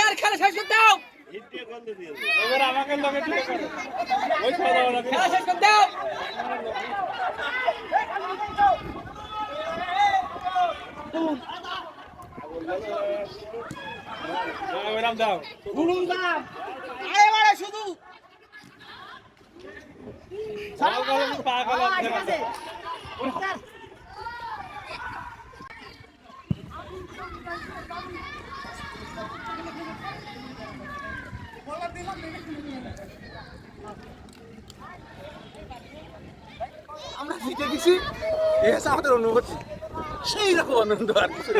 আর খেলা শেষ করতে দাও আমাকে খেলা শেষ করতে দাও। আমরা জিতে গেছি। এ হচ্ছে আমাদের অনুভূতি। সেই রকম আনন্দ আর কিছু